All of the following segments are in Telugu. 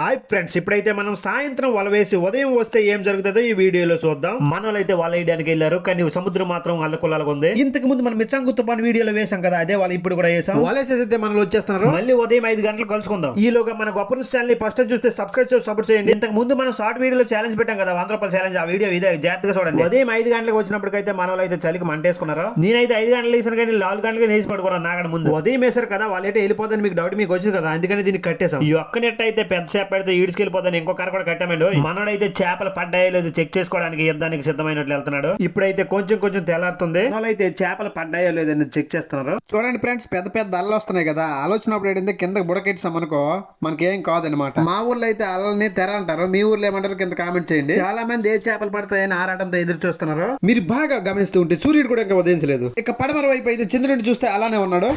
హాయ్ ఫ్రెండ్స్ ఇప్పుడైతే మనం సాయంత్రం వల వేసి ఉదయం వస్తే ఏం జరుగుతుందో ఈ వీడియోలో చూద్దాం. మనోళ్ళు అయితే వల వేయడానికి వెళ్ళారు కానీ సముద్రం మాత్రం అల్లకొల్లాగా ఉంది. ఇంతకు ముందు మనం మిచ్చంగు తుపాన్ వీడియోలో వేసాం కదా అదే వాళ్ళు ఇప్పుడు కూడా వేసాం వలేసేసి మనలో వచ్చేస్తున్నారు. మళ్ళీ ఉదయం ఐదు గంటలు కలుసుకుందాం. ఈలోగా మన గొప్ప ఛానల్ ఫస్ట్ చూస్తే సబ్స్క్రైబ్ చేసి సపోర్ట్ చేయండి. ఇంతకు ముందు మనం షార్ట్ వీడియోలో ఛాలెంజ్ పెట్టాం కదా వంద రూపాయల ఛాలెంజ్ ఆ వీడియో ఇదే జాగ్రత్తగా చూడండి. ఉదయం ఐదు గంటలకు వచ్చినప్పటికైతే మనలో అయితే చలికి మంటేసుకున్నారు. నేనైతే ఐదు గంటలు వేసాను కానీ నాలుగు గంటలకు వేసి పడుకున్నాను నాగడ ముందు. ఉదయం వేసారు కదా వాళ్ళైతే వెళ్ళిపోతాను మీకు డౌట్ మీకు వచ్చింది కదా అందుకని దీనికి కట్టేసాం ఈ ఒక్క నెట్ అయితే పెద్ద చేప పెడితే ఈడ్చుకెళ్ళిపోతాను ఇంకో కర్ర కూడా కట్టామండి. మనోడైతే చేపలు పడ్డాయో లేదు చెక్ చేసుకోవడానికి యుద్ధానికి సిద్ధమైనట్లు వెళ్తున్నాడు. ఇప్పుడైతే కొంచెం కొంచెం తెల్లారుతుంది. అయితే చేపలు పడ్డాయో లేదని చెక్ చేస్తున్నారు. చూడండి ఫ్రెండ్స్ పెద్ద పెద్ద అల్లలు వస్తున్నాయి కదా. అల్ల వచ్చినప్పుడు ఏంటంటే కింద బుడకెట్టాం అనుకో మనకేం కాదనమాట మా ఊర్లో అయితే అల్లల్ని తెర అంటారు మీ ఊర్లో ఏమంటారు? కింద కామెంట్ చేయండి. చాలా మంది ఏ చేపలు పడతాయని ఆరాటంతో ఎదురు చూస్తున్నారు. మీరు బాగా గమనిస్తూ ఉంటే సూర్యుడు కూడా ఇంకా ఉదయించలేదు. ఇక పడమర వైపు అయితే చంద్రుడిని చూస్తే అలానే ఉన్నాడు.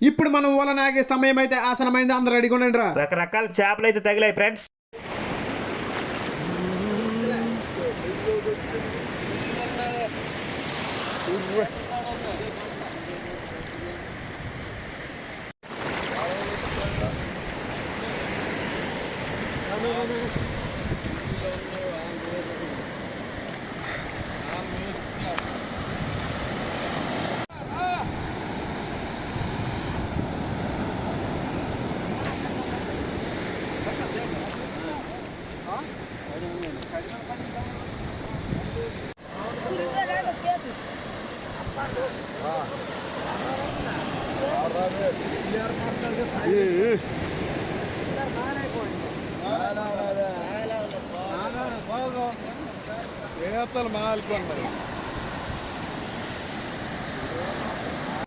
ఇప్పుడు మనం వల నాగే సమయం అయితే ఆసనమైంది అందరూ రెడీగా ఉండండి రా రకరకాల చేపలు అయితే తగిలాయి ఫ్రెండ్స్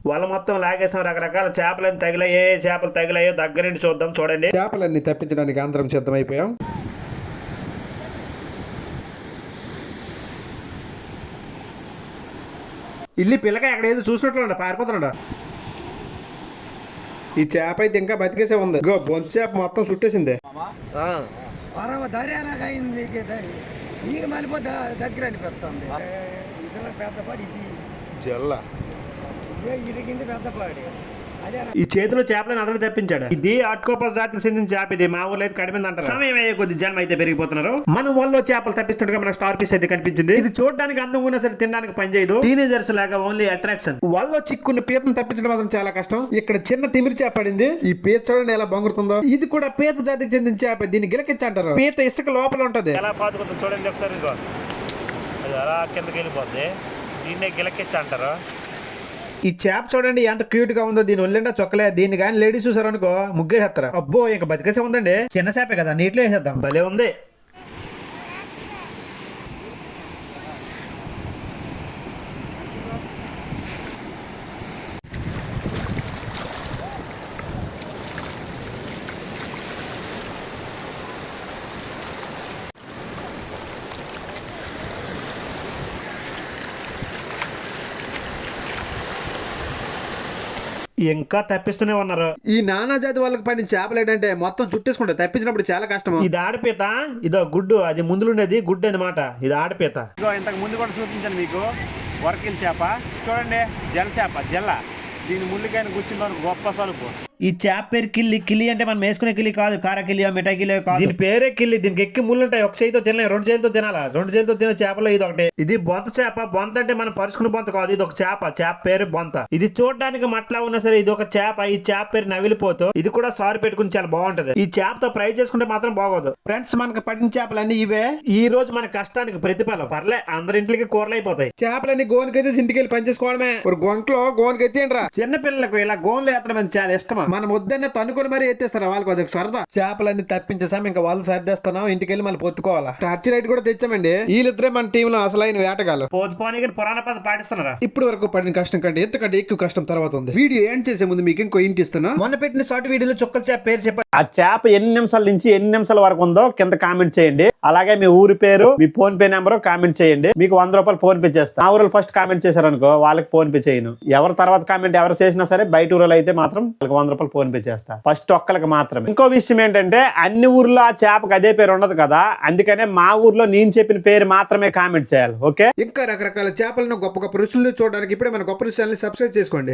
వాళ్ళ మొత్తం లాగేసాం రకరకాల చేపలన్నీ తగిలాయి చేపలు తగిలాయో దగ్గర నుండి చూద్దాం చూడండి. చేపలన్నీ తప్పించడానికి అందరం సిద్ధమైపోయాం. ఇల్లి పిల్లక ఎక్కడ ఏదో చూసినట్లు పారిపోతున్నాడు? ఈ చేప అయితే ఇంకా బతికేసే ఉంది. ఇగో బొంచు చేప మొత్తం చుట్టేసిందే. పరమ నీరు మళ్ళీ దగ్గర అనిపిస్తుంది. పెద్దపాడు ఇది. జల్ల. ఇదే ఇరిగింది పెద్దపాడి ఈ చేతిలో చేపలను అతను తప్పించాడు. ఇది అట్కోపస్ జాతికి చెందిన చేప ఇది. మా ఊర్లో అయితే కడిమింది అంటారు. సమయం అయ్యే కొద్ది జనం అయితే పెరిగిపోతున్నారు. మన ఊళ్ళో చేపలు తప్పిస్తుండగా మనకు స్టార్ పీస్ అయితే కనిపించింది. ఇది చూడడానికి అందంగా ఉన్నా సరే తినడానికి పనిచేయదు టీనేజర్స్ లాగా ఓన్లీ అట్రాక్షన్ వల్ల చిక్కున్న పీతను తప్పించడం మాత్రం చాలా కష్టం. ఇక్కడ చిన్న తిమిరి చేప పడింది. ఈ పీత చూడండి ఎలా బొంగురుతుందో. ఇది కూడా పీత జాతికి చెందిన చేప. దీన్ని గిలకిచ్చ అంటారు పీత ఇసుక లోపల ఉంటది. ఎలా పాతుకుంటుంది చూడండి ఒకసారి అది అలా కిందకి వెళ్ళిపోద్ది. దీన్నే గిలకెచ్చి అంటారు ఈ చేప చూడండి ఎంత క్యూట్గా ఉందో దీని ఒళ్ళిండా చొక్కలే. దీన్ని కానీ లేడీస్ చూసారనుకో ముగ్గేసేస్తారు అబ్బో ఇంకా బతికేసే ఉందండి. చిన్న చేపే కదా నీటిలో వేసేద్దాం. భలే ఉంది. ఇంకా తప్పిస్తూనే ఉన్నారు. ఈ నానా జాతి వాళ్ళకి పడిన చేపలు ఏంటంటే మొత్తం చుట్టేసుకుంటాయి. తప్పించినప్పుడు చాలా కష్టం. ఇది ఆడపీత ఇదో గుడ్డు అది ముందులుండేది గుడ్డు అన్నమాట. ఇది ఆడపీత. ఇదో ఇంతకు ముందు కూడా చూపించాను మీకు. వర్కిల్ చేప. చూడండి జల చేప జల్ల. దీని ముళ్ళుకైన కూర్చున్న గొప్ప సలుపు. ఈ చేప పేరు కిల్లి కిల్లి అంటే మనం వేసుకునే కిల్లి కాదు కార కిల్లి మిఠాయి కిల్లి కాదు. దీని పేరే కిల్లి దీనికి ఎక్కి ముళ్ళు ఉంటాయి ఒక చేయితో తినలే రెండు చేతులతో తినాలా? రెండు చేతులతో తినే చేపలో ఇది ఒకటి. ఇది బొంత చేప బొంత అంటే మనం పరుచుకునే బొంత కాదు ఇది ఒక చేప. చేప పేరు బొంత. ఇది చూడడానికి మట్లా ఉన్నా సరే ఇది ఒక చేప. ఈ చేప పేరు నవిలిపోతూ ఇది కూడా సారి పెట్టుకుని చాలా బాగుంటది. ఈ చేపతో ఫ్రై చేసుకుంటే మాత్రం బాగోదు. ఫ్రెండ్స్ మనకు పడిన చేపలన్నీ ఇవే. ఈ రోజు మన కష్టానికి ప్రతిఫలం. పర్లే అందరి ఇంట్లోకి కూరలు అయిపోతాయి. చేపలన్నీ గోనుకైతే ఇంటికెళ్ళి పనిచేసుకోవడమే. ఒక గొంట్లో గోనుకైతే రా చిన్న పిల్లలకు ఇలా గోన్లు ఎత్తడం అనేది చాలా ఇష్టమా? మనం వద్దనే తనుకొని మరీ ఎత్తేస్తారు? వాళ్ళకి అదొక సరదా. చేపలన్నీ తప్పించేసాం ఇంకా వాళ్ళు సర్దేస్తున్నాం ఇంటికెళ్ళి మళ్ళీ పొత్తుకోవాలా? టర్చ్ లైట్ కూడా తెచ్చామండి. వీళ్ళిద్దరే మన టీంలో అసలైన వేటగాలు పోతు పోనీ పురాణ పద పాటిస్తున్నారా? ఇప్పటి వరకు పడిన కష్టం కంటే ఎంతకంటే ఎక్కువ కష్టం తర్వాత ఉంది. వీడియో ఏం చేసే ముందు మీకు ఇంకో ఇంటి ఇస్తున్నా. మొన్న పెట్టిన షార్ట్ వీడియోలో చుక్కల చేప పేరు చెప్పారు ఆ చేప ఎన్ని నిమిషాల నుంచి ఎన్ని నిమిషాల వరకు ఉందో కింద కామెంట్ చేయండి. అలాగే మీ ఊరి పేరు మీ ఫోన్ పే నెంబర్ కామెంట్ చేయండి. మీకు వంద రూపాయలు ఫోన్ పే చేస్తాను ఆ ఊరిలో ఫస్ట్ కామెంట్ చేశారనుకో వాళ్ళకి ఫోన్ పే చేయను. ఎవరి తర్వాత కామెంట్ ఎవరు చేసినా సరే బయట ఊరిలో అయితే మాత్రం వాళ్ళకి వంద రూపాయలు రూపాయలు ఫోన్ పే చేస్తా. ఫస్ట్ ఒక్కరికి మాత్రమే. ఇంకో విషయం ఏంటంటే అన్ని ఊర్లో ఆ చేపకు అదే పేరు ఉండదు కదా. అందుకనే మా ఊర్లో నేను చెప్పిన పేరు మాత్రమే కామెంట్ చేయాలి. ఓకే ఇంకా రకరకాల చేపలను గొప్ప గొప్ప రుచులు చూడడానికి ఇప్పుడే మన గొప్ప రుచులని సబ్స్క్రైబ్ చేసుకోండి.